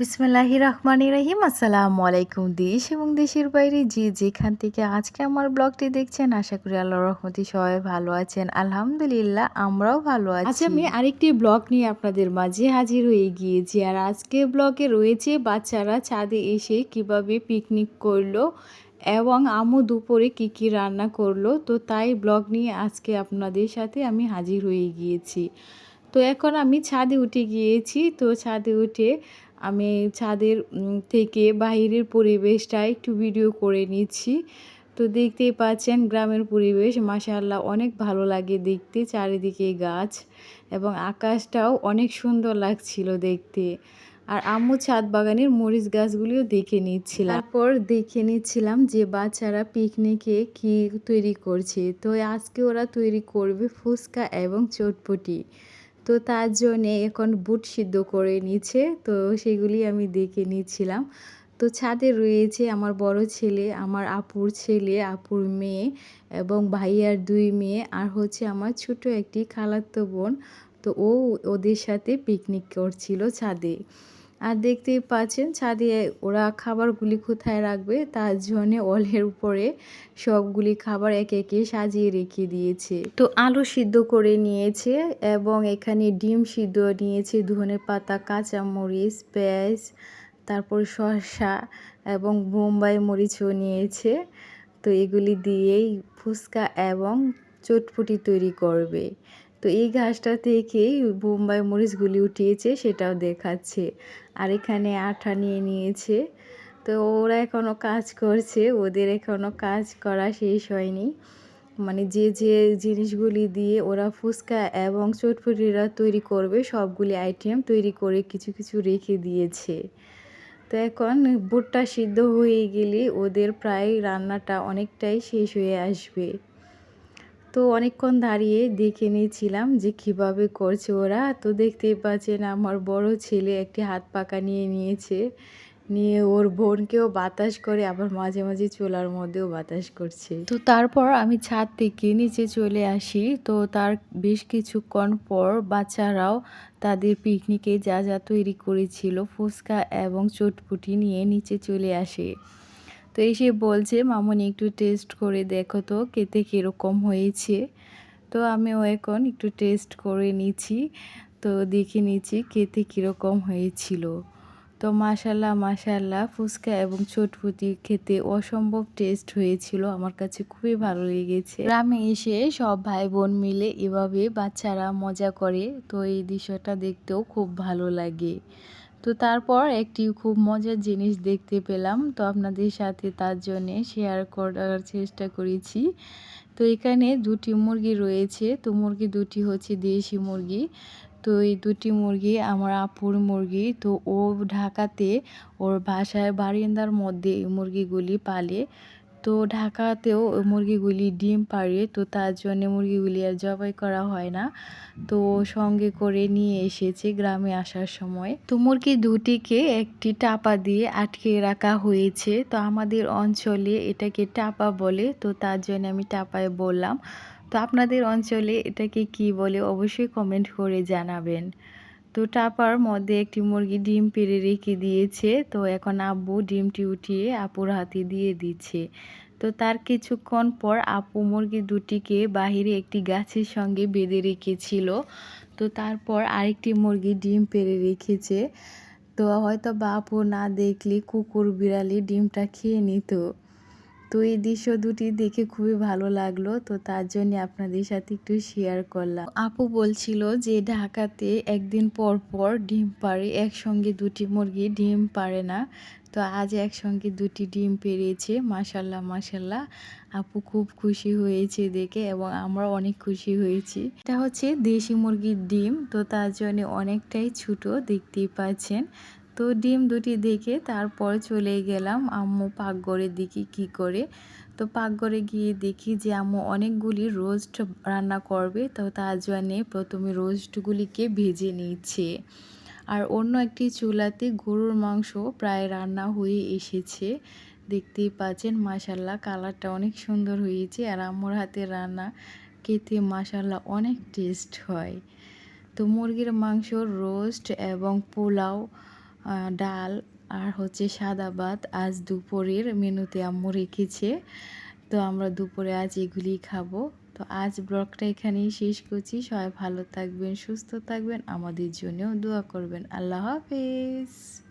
বিসমিল্লাহির রহমানির রহিম। আসসালামু আলাইকুম দেশ এবং দেশের বাইরে যে যেখান থেকে আজকে আমার ব্লগটি দেখছেন আশা করি আল্লাহ রহমতি সবাই ভালো আছেন। আলহামদুলিল্লাহ আমরাও ভালো আছি। আজ আমি আরেকটি ব্লগ নিয়ে আপনাদের মাঝে হাজির হয়ে গিয়েছি আর আজকে ব্লগে রয়েছে বাচ্চারা ছাদে এসে কীভাবে পিকনিক করল এবং আমু দুপুরে কি কি রান্না করল। তো তাই ব্লগ নিয়ে আজকে আপনাদের সাথে আমি হাজির হয়ে গিয়েছি। তো এখন আমি ছাদে উঠে গিয়েছি। তো ছাদে উঠে আমি ছাদের থেকে বাইরের পরিবেশটা একটু ভিডিও করে নিচ্ছি। তো দেখতেই পাচ্ছেন গ্রামের পরিবেশ, মাশাআল্লাহ অনেক ভালো লাগে দেখতে, চারিদিকে গাছ এবং আকাশটাও অনেক সুন্দর লাগছিল দেখতে। আর আম্মু ছাদ বাগানের মরিচ গাছগুলিও দেখে নিচ্ছিলাম। তারপর দেখে নিচ্ছিলাম যে বাচ্চারা পিকনিকে কি তৈরি করছে। তো আজকে ওরা তৈরি করবে ফুচকা এবং চটপটি। তো তার জন্যে এখন বুট সিদ্ধ করে নিচ্ছে। তো সেগুলি আমি দেখে নিচ্ছিলাম। তো ছাদে রয়েছে আমার বড় ছেলে, আমার আপুর ছেলে, আপুর মেয়ে এবং ভাইয়ার দুই মেয়ে আর হচ্ছে আমার ছোট একটি খালাতো বোন। তো ও ওদের সাথে পিকনিক করছিল ছাদে। আর দেখতেই পাচ্ছেন ছাদে ওরা খাবারগুলি কোথায় রাখবে তার জন্যে অলের উপরে সবগুলি খাবার একে একে সাজিয়ে রেখে দিয়েছে। তো আলু সিদ্ধ করে নিয়েছে এবং এখানে ডিম সিদ্ধ নিয়েছে, ধনে পাতা, কাঁচামরিচ, পেঁয়াজ, তারপর শসা এবং বোম্বাই মরিচও নিয়েছে। তো এগুলি দিয়েই ফুচকা এবং চটপটি তৈরি করবে। তো এই ঘাসটা থেকেই বোম্বাই মরিচগুলি উঠিয়েছে, সেটাও দেখাচ্ছে। আর এখানে আঠা নিয়ে নিয়েছে। তো ওরা এখনও কাজ করছে, ওদের এখনও কাজ করা শেষ হয়নি। মানে যে যে জিনিসগুলি দিয়ে ওরা ফুচকা এবং চটপটিরা তৈরি করবে, সবগুলি আইটেম তৈরি করে কিছু কিছু রেখে দিয়েছে। তো এখন বুটটা সিদ্ধ হয়ে গেলে ওদের প্রায় রান্নাটা অনেকটাই শেষ হয়ে আসবে। তো অনেকক্ষণ দাঁড়িয়ে দেখে নিয়েছিলাম যে কীভাবে করছে ওরা। তো দেখতেই পাচ্ছেন আমার বড় ছেলে একটি হাত পাকা নিয়ে নিয়েছে। নিয়ে ওর বোনকেও বাতাস করে, আবার মাঝে মাঝে চুলার মধ্যেও বাতাস করছে। তো তারপর আমি ছাদ থেকে নিচে চলে আসি। তো তার বেশ কিছুক্ষণ পর বাচ্চারাও তাদের পিকনিকে যা যা তৈরি করেছিল, ফুচকা এবং চটপুটি নিয়ে নিচে চলে আসে। তো এসে বলছে, মামনি একটু টেস্ট করে দেখো তো খেতে কীরকম হয়েছে? তো আমিও এখন একটু টেস্ট করে নিচ্ছি, তো দেখে নিচ্ছি খেতে কীরকম হয়েছিল। তো মাশাল্লাহ মাশাল্লাহ, ফুচকা এবং চটপুটি খেতে অসম্ভব টেস্ট হয়েছিল, আমার কাছে খুবই ভালো লেগেছে। গ্রামে এসে সব ভাই বোন মিলে এভাবে বাচ্চারা মজা করে, তো এই দৃশ্যটা দেখতেও খুব ভালো লাগে। তো তারপর একটি খুব মজার জিনিস দেখতে পেলাম। তো আপনাদের সাথে তার জন্যে শেয়ার করার চেষ্টা করেছি। তো এখানে দুটি মুরগি রয়েছে। তো মুরগি দুটি হচ্ছে দেশি মুরগি। তো এই দুটি মুরগি আমার আপুর মুরগি। তো ও ঢাকাতে ওর বাসায় বারিন্দার মধ্যে এই মুরগিগুলি পালে। তো ঢাকাতেও মুরগিগুলি ডিম পাড়ে, তো তার জন্যে মুরগিগুলি আর জবাই করা হয় না। তো সঙ্গে করে নিয়ে এসেছে গ্রামে আসার সময়। তো মুরগি দুটিকে একটি টাপা দিয়ে আটকে রাখা হয়েছে। তো আমাদের অঞ্চলে এটাকে টাপা বলে, তো তার জন্য আমি টাপায় বললাম। তো আপনাদের অঞ্চলে এটাকে কি বলে, অবশ্যই কমেন্ট করে জানাবেন। তো টাপার মধ্যে একটি মুরগি ডিম পেড়ে রেখে দিয়েছে। তো এখন আব্বু ডিমটি উঠিয়ে আপুর হাতে দিয়ে দিচ্ছে। তো তার কিছুক্ষণ পর আপু মুরগি দুটিকে বাহিরে একটি গাছের সঙ্গে বেঁধে রেখেছিল। তো তারপর আরেকটি মুরগি ডিম পেড়ে রেখেছে। তো হয়তো বাপু না দেখলে কুকুর বিড়ালি ডিমটা খেয়ে নিত। তো এই দৃশ্য দুটি দেখে খুবই ভালো লাগল। তো তার জন্য আপনাদের সাথে একটু শেয়ার করলাম। আপু বলছিল যে ঢাকাতে একদিন পর পর ডিম পারে একসঙ্গে দুটি মুরগি ডিম পারে না। তো আজ একসঙ্গে দুটি ডিম পেরিয়েছে মাসাল্লাহ মাসাল্লাহ আপু খুব খুশি হয়েছে দেখে এবং আমরা অনেক খুশি হয়েছি। এটা হচ্ছে দেশি মুরগির ডিম, তো তার জন্য অনেকটাই ছোট দেখতেই পাচ্ছেন। তো ডিম দুটি দেখে তারপর চলে গেলাম আম্মু পাকঘরের দিকে কি করে। তো পাকঘরে গিয়ে দেখি যে আম্মু অনেকগুলি রোস্ট রান্না করবে, তো তার জন্যে প্রথমে রোস্টগুলিকে ভেজে নিচ্ছে। আর অন্য একটি চুলাতে গরুর মাংস প্রায় রান্না হয়ে এসেছে। দেখতেই পাচ্ছেন মাসাল্লাহ কালারটা অনেক সুন্দর হয়েছে আর আম্মুর হাতে রান্না খেতে মাসাল্লাহ অনেক টেস্ট হয়। তো মুরগির মাংস, রোস্ট এবং পোলাও ডাল আর হচ্ছে সাদা ভাত আজ দুপুরের মেনুতে আম্মু রেখেছে। তো আমরা দুপুরে আজ এগুলি খাব। তো আজ ব্লগটা এখানেই শেষ করছি। সবাই ভালো থাকবেন, সুস্থ থাকবেন। আমাদের জন্যও দোয়া করবেন। আল্লাহ হাফেজ।